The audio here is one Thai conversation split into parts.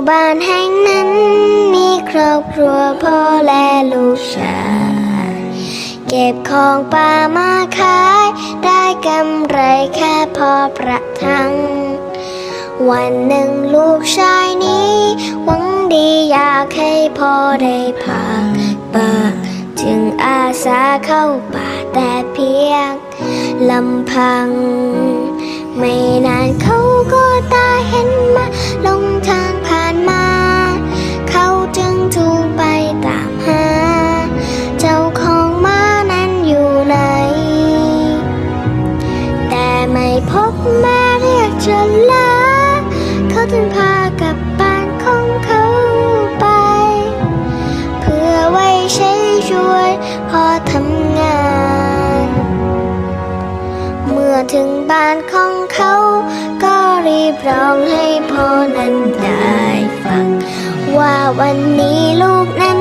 ่บ้านแห่งนั้น มีครอบครัวพ่อและลูกชาย เก็บของป่ามาขาย ได้กำไรแค่พอประทัง วันหนึ่งลูกชายนี้ หวังดีอยากให้พ่อได้พักบ้างจึงอาสาเข้าป่าแต่เพียงลำพัง ไม่นานเขา ถึงบ้านของเขา ก็รีบร้องให้พ่อนั้นได้ฟัง ว่าวันนี้ลูกนั้น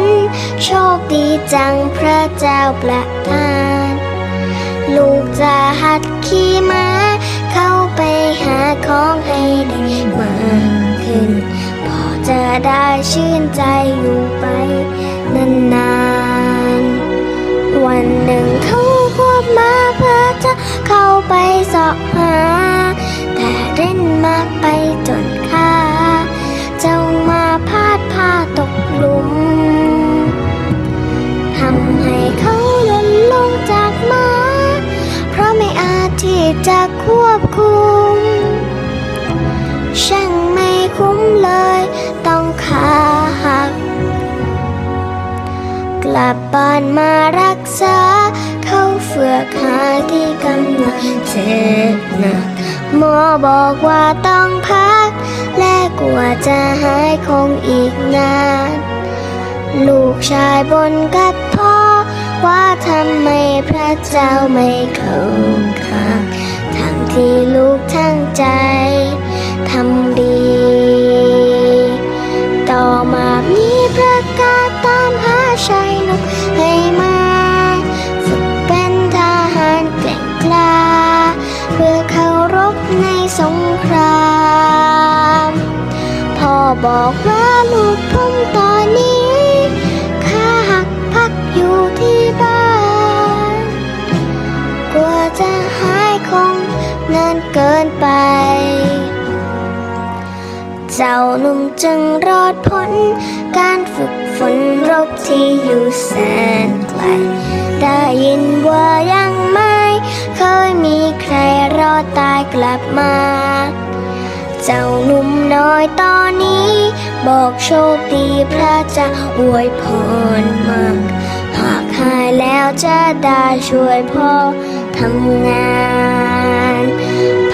โชคดีจังพระเจ้าประทาน ลูกจะหัดขี่ม้า เข้าไปหาของให้ได้มากขึ้น พอจะได้ชื่นใจอยู่าะหา แต่เล่นมากไปจนขาเจ้ามาพาดพาตกหลุมทำให้เขาหล่นลงจากม้าเพราะไม่อาจที่จะควบคุม ช่างไม่คุ้มเลยต้องขาหัก กลับบ้านมารักษา เขาเฟือกหาที่กั เจ็บหนักหมอบอกว่าต้องพัก และกว่าจะหายคงอีกนาน ลูกชายบนกับพ่อ ว่าทำไมพระเจ้าไม่เข้าข้างทั้งที่ลูกทั้งใจทำดี ต่อมามีประกาศตามหาชายหนุ่มให้มา บอกว่าลูกผมตอนนี้ขาหักพักอยู่ที่บ้านกว่าจะหายคงนานเกินไป เจ้าหนุ่มจึงรอดพ้น การฝึกฝนรบที่อยู่แสนไกล ได้ยินว่ายังไม่ เคยมีใครรอดตายกลับมา เจ้าหนุ่มน้อยตอนนี้ บอกโชคดีพระจะอวยพรมาก หากหายแล้วจะได้ช่วยพ่อทำงาน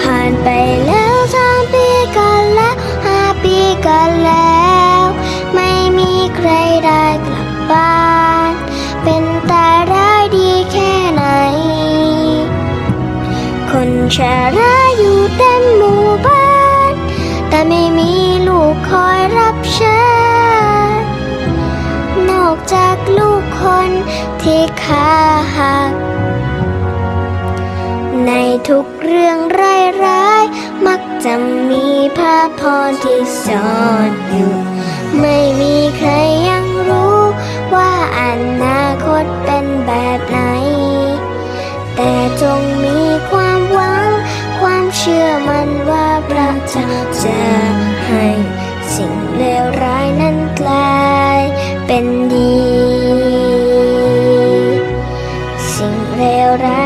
ผ่านไปแล้วสามปีกันแล้วห้าปีกันแล้ว ไม่มีใครได้กลับบ้าน เป็นตาร้ายดีแค่ไหน คนชรา แต่ไม่มีลูกคอยรับใช้นอกจากลูกคนที่ขาหัก ในทุกเรื่องร้ายๆมักจะมีพระพรที่ซ่อนอยู่ ไม่มีใครยังรู้ว่าอนาคตเป็นแบบไหน แต่จง เป็นดี สิ่งเลวร้าย